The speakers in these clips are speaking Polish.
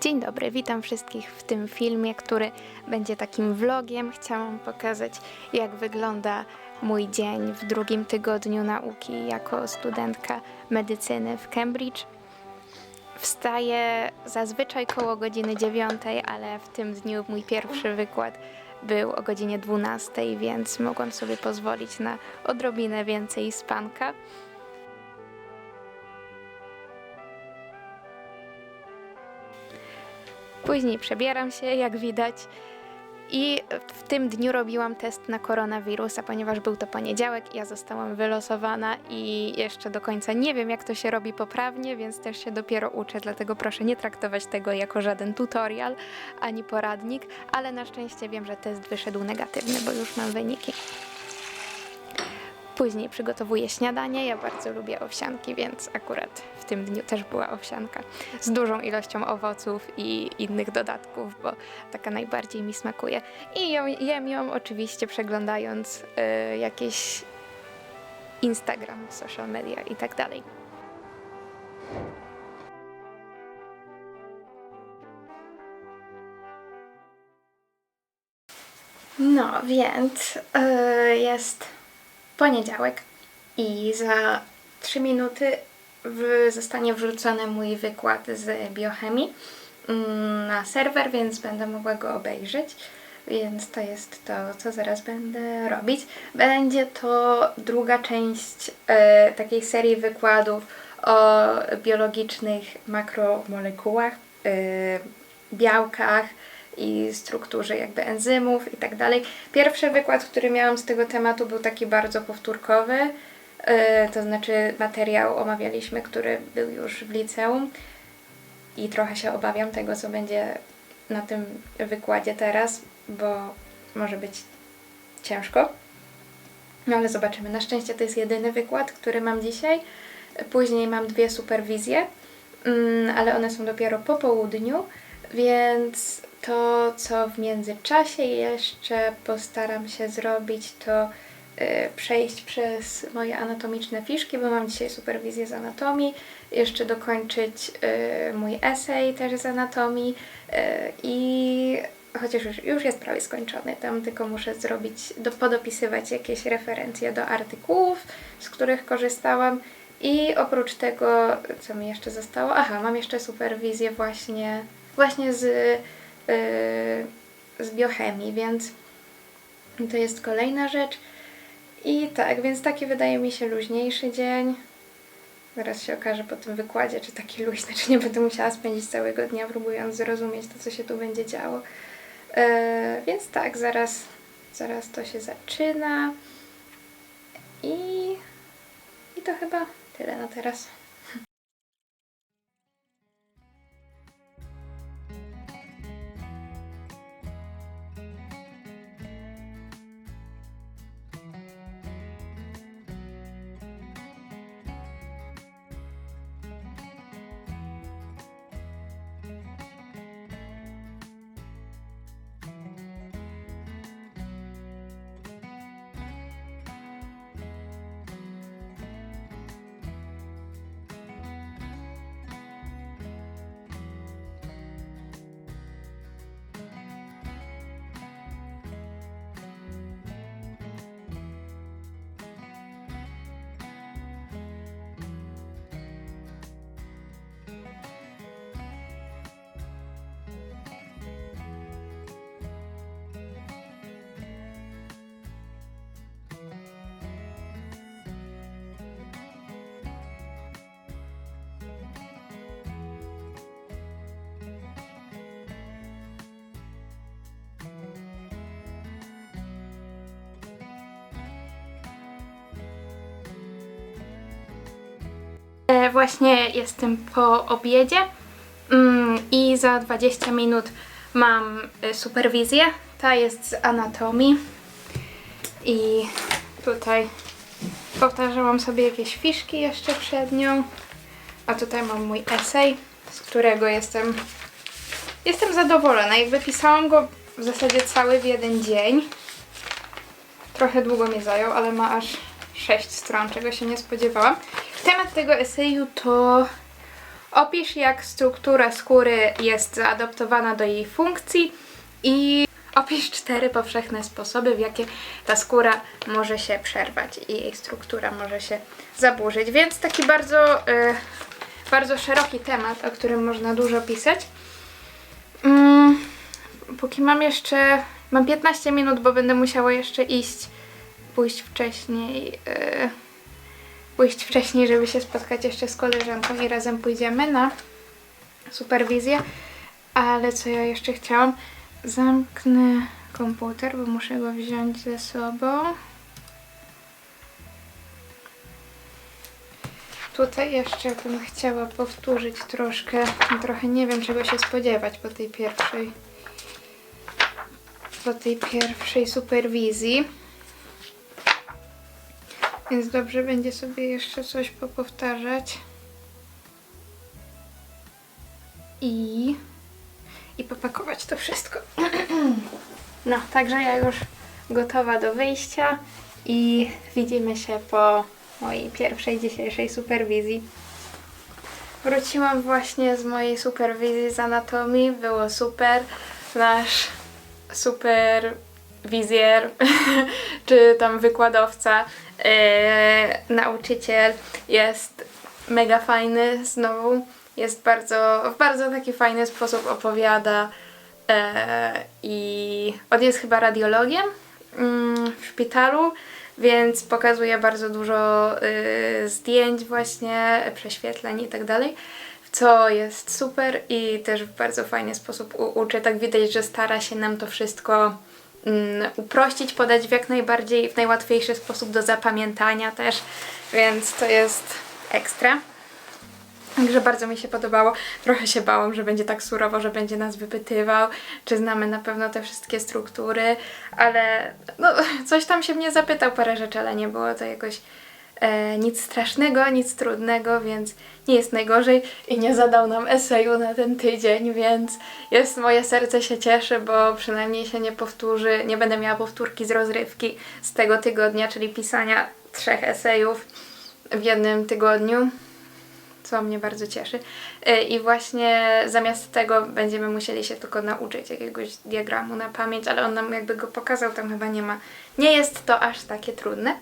Dzień dobry, witam wszystkich w tym filmie, który będzie takim vlogiem. Chciałam pokazać, jak wygląda mój dzień w drugim tygodniu nauki jako studentka medycyny w Cambridge. Wstaję zazwyczaj koło godziny 9, ale w tym dniu mój pierwszy wykład był o godzinie 12, więc mogłam sobie pozwolić na odrobinę więcej spanka. Później przebieram się, jak widać. I w tym dniu robiłam test na koronawirusa, ponieważ był to poniedziałek, ja zostałam wylosowana i jeszcze do końca nie wiem, jak to się robi poprawnie, więc też się dopiero uczę, dlatego proszę nie traktować tego jako żaden tutorial ani poradnik, ale na szczęście wiem, że test wyszedł negatywny, bo już mam wyniki. Później przygotowuję śniadanie. Ja bardzo lubię owsianki, więc akurat tym dniu też była owsianka z dużą ilością owoców i innych dodatków, bo taka najbardziej mi smakuje. I ją, jem ją oczywiście przeglądając y, jakieś Instagram, social media i tak dalej. No, więc y, jest poniedziałek i za 3 minuty w, zostanie wrzucony mój wykład z biochemii mm, na serwer, więc będę mogła go obejrzeć. Więc to jest to, co zaraz będę robić. Będzie to druga część e, takiej serii wykładów o biologicznych makromolekułach, e, białkach, i strukturze jakby enzymów i tak dalej. Pierwszy wykład, który miałam z tego tematu był taki bardzo powtórkowy, to znaczy materiał omawialiśmy, który był już w liceum i trochę się obawiam tego, co będzie na tym wykładzie teraz, bo może być ciężko. No ale zobaczymy. Na szczęście to jest jedyny wykład, który mam dzisiaj. Później mam dwie superwizje, mm, ale one są dopiero po południu, więc to, co w międzyczasie jeszcze postaram się zrobić, to przejść przez moje anatomiczne fiszki, bo mam dzisiaj superwizję z anatomii, jeszcze dokończyć y, mój esej też z anatomii y, i chociaż już, już jest prawie skończony, tam tylko muszę zrobić, do, podopisywać jakieś referencje do artykułów, z których korzystałam i oprócz tego, co mi jeszcze zostało, aha, mam jeszcze superwizję właśnie, właśnie z Yy, z biochemii, więc to jest kolejna rzecz. I tak, więc taki wydaje mi się luźniejszy dzień. Zaraz się okaże po tym wykładzie, czy taki luźny, czy nie będę musiała spędzić całego dnia próbując zrozumieć to, co się tu będzie działo. Yy, więc tak, zaraz, zaraz to się zaczyna. I, I to chyba tyle na teraz. E, Właśnie jestem po obiedzie mm, i za 20 minut mam e, superwizję. Ta jest z anatomii i tutaj powtarzałam sobie jakieś fiszki jeszcze przed nią. A tutaj mam mój esej, z którego jestem, jestem zadowolona. Jakby pisałam go w zasadzie cały w jeden dzień. Trochę długo mi zajął, ale ma aż 6 stron, czego się nie spodziewałam. Temat tego eseju to Opisz, jak struktura skóry jest zaadoptowana do jej funkcji i opisz cztery powszechne sposoby, w jakie ta skóra może się przerwać i jej struktura może się zaburzyć. Więc taki bardzo, y, bardzo szeroki temat, o którym można dużo pisać. Mm, póki mam jeszcze. Mam 15 minut, bo będę musiała jeszcze iść, pójść wcześniej. Yy, pójść wcześniej, żeby się spotkać jeszcze z koleżanką i razem pójdziemy na superwizję. Ale co ja jeszcze chciałam? Zamknę komputer, bo muszę go wziąć ze sobą. Tutaj jeszcze bym chciała powtórzyć troszkę, trochę nie wiem czego się spodziewać po tej pierwszej po tej pierwszej superwizji. Więc dobrze będzie sobie jeszcze coś popowtarzać. I i popakować to wszystko. No, także ja już gotowa do wyjścia i widzimy się po mojej pierwszej dzisiejszej superwizji. Wróciłam właśnie z mojej superwizji z anatomii, było super. Nasz super wizjer, czy tam wykładowca, nauczyciel jest mega fajny znowu. Jest bardzo, w bardzo taki fajny sposób opowiada e, i on jest chyba radiologiem mm, w szpitalu, więc pokazuje bardzo dużo y, zdjęć właśnie, prześwietleń i tak dalej, co jest super i też w bardzo fajny sposób uczy. Tak widać, że stara się nam to wszystko uprościć, podać w jak najbardziej, w najłatwiejszy sposób do zapamiętania też, więc to jest ekstra. Także bardzo mi się podobało. Trochę się bałam, że będzie tak surowo, że będzie nas wypytywał, czy znamy na pewno te wszystkie struktury, ale no, coś tam się mnie zapytał, parę rzeczy, ale nie było to jakoś e, nic strasznego, nic trudnego, więc nie jest najgorzej i nie zadał nam eseju na ten tydzień, więc jest moje serce się cieszy, bo przynajmniej się nie powtórzy, nie będę miała powtórki z rozrywki z tego tygodnia, czyli pisania trzech esejów w jednym tygodniu co mnie bardzo cieszy. Y, I właśnie zamiast tego będziemy musieli się tylko nauczyć jakiegoś diagramu na pamięć, ale on nam jakby go pokazał, tam chyba nie ma. Nie jest to aż takie trudne,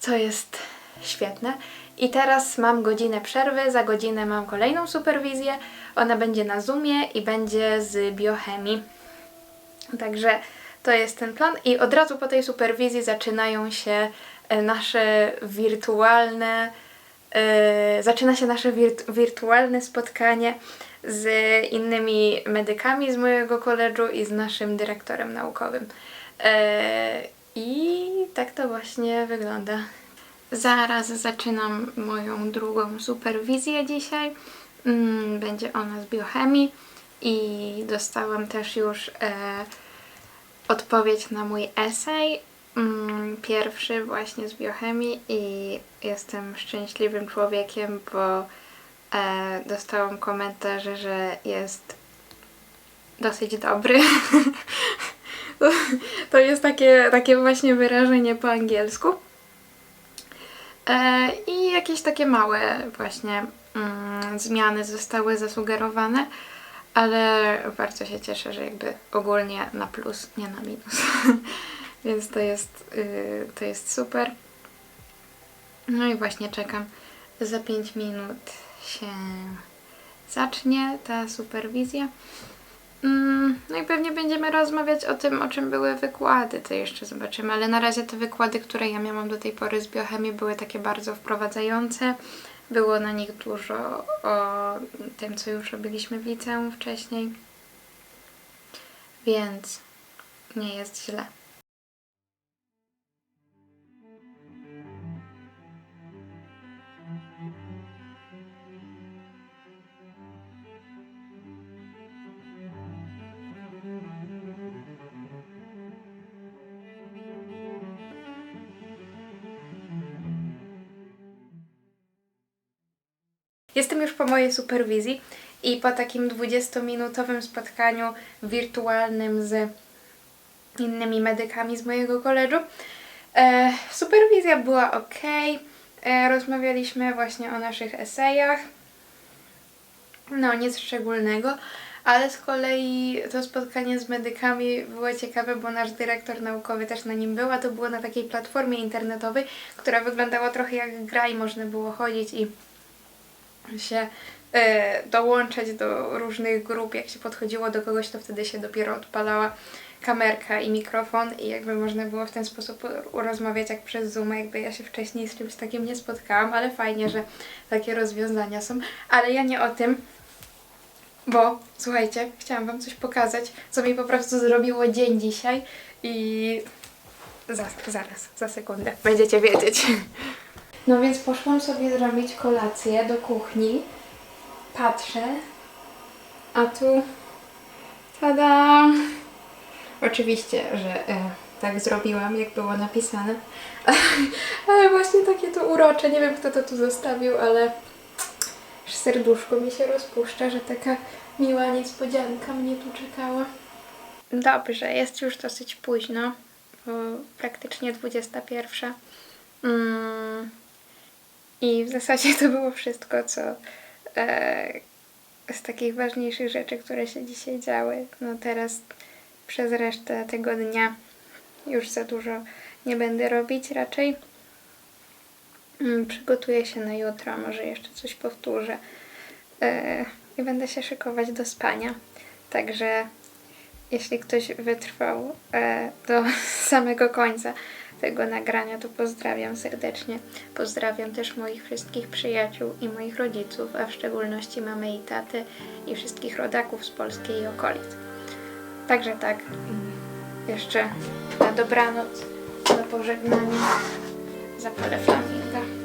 co jest świetne. I teraz mam godzinę przerwy, za godzinę mam kolejną superwizję. Ona będzie na Zoomie i będzie z biochemii. Także to jest ten plan. I od razu po tej superwizji zaczynają się e, nasze wirtualne Yy, zaczyna się nasze wirt- wirtualne spotkanie z innymi medykami z mojego koledżu i z naszym dyrektorem naukowym. Yy, I tak to właśnie wygląda. Zaraz zaczynam moją drugą superwizję dzisiaj. Mm, Będzie ona z biochemii i dostałam też już e, odpowiedź na mój esej Mm, pierwszy właśnie z biochemii i jestem szczęśliwym człowiekiem, bo e, dostałam komentarze, że jest dosyć dobry. to jest takie, takie właśnie wyrażenie po angielsku. E, I jakieś takie małe właśnie mm, zmiany zostały zasugerowane, ale bardzo się cieszę, że jakby ogólnie na plus, nie na minus. Więc to jest, yy, to jest super. No i właśnie czekam. Za 5 minut się zacznie ta superwizja. Mm, no i pewnie będziemy rozmawiać o tym, o czym były wykłady, to jeszcze zobaczymy, ale na razie te wykłady, które ja miałam do tej pory z biochemii były takie bardzo wprowadzające. Było na nich dużo o tym, co już robiliśmy w liceum wcześniej. Więc nie jest źle. Jestem już po mojej superwizji i po takim 20-minutowym spotkaniu wirtualnym z innymi medykami z mojego koledżu. E, superwizja była ok. E, rozmawialiśmy właśnie o naszych esejach. No, nic szczególnego, ale z kolei to spotkanie z medykami było ciekawe, bo nasz dyrektor naukowy też na nim był, a to było na takiej platformie internetowej, która wyglądała trochę jak gra i można było chodzić i się e, dołączać do różnych grup. Jak się podchodziło do kogoś, to wtedy się dopiero odpalała kamerka i mikrofon i jakby można było w ten sposób rozmawiać jak przez Zoom, jakby ja się wcześniej z czymś takim nie spotkałam, ale fajnie, że takie rozwiązania są. Ale ja nie o tym, bo słuchajcie, chciałam Wam coś pokazać, co mi po prostu zrobiło dzień dzisiaj i za, zaraz, za sekundę, będziecie wiedzieć. No więc poszłam sobie zrobić kolację do kuchni. Patrzę, a tu tada! Oczywiście, że e, tak zrobiłam, jak było napisane. ale właśnie takie to urocze. Nie wiem, kto to tu zostawił, ale serduszko mi się rozpuszcza, że taka miła niespodzianka mnie tu czekała. Dobrze, jest już dosyć późno, praktycznie 21. Mm. I w zasadzie to było wszystko, co e, z takich ważniejszych rzeczy, które się dzisiaj działy. No teraz przez resztę tego dnia już za dużo nie będę robić raczej. Mm, Przygotuję się na jutro, może jeszcze coś powtórzę. E, I będę się szykować do spania. Także jeśli ktoś wytrwał e, do samego końca tego nagrania, to pozdrawiam serdecznie. Pozdrawiam też moich wszystkich przyjaciół i moich rodziców, a w szczególności mamy i taty i wszystkich rodaków z Polski i okolic. Także tak, jeszcze na dobranoc, na pożegnanie zapalę flaminga.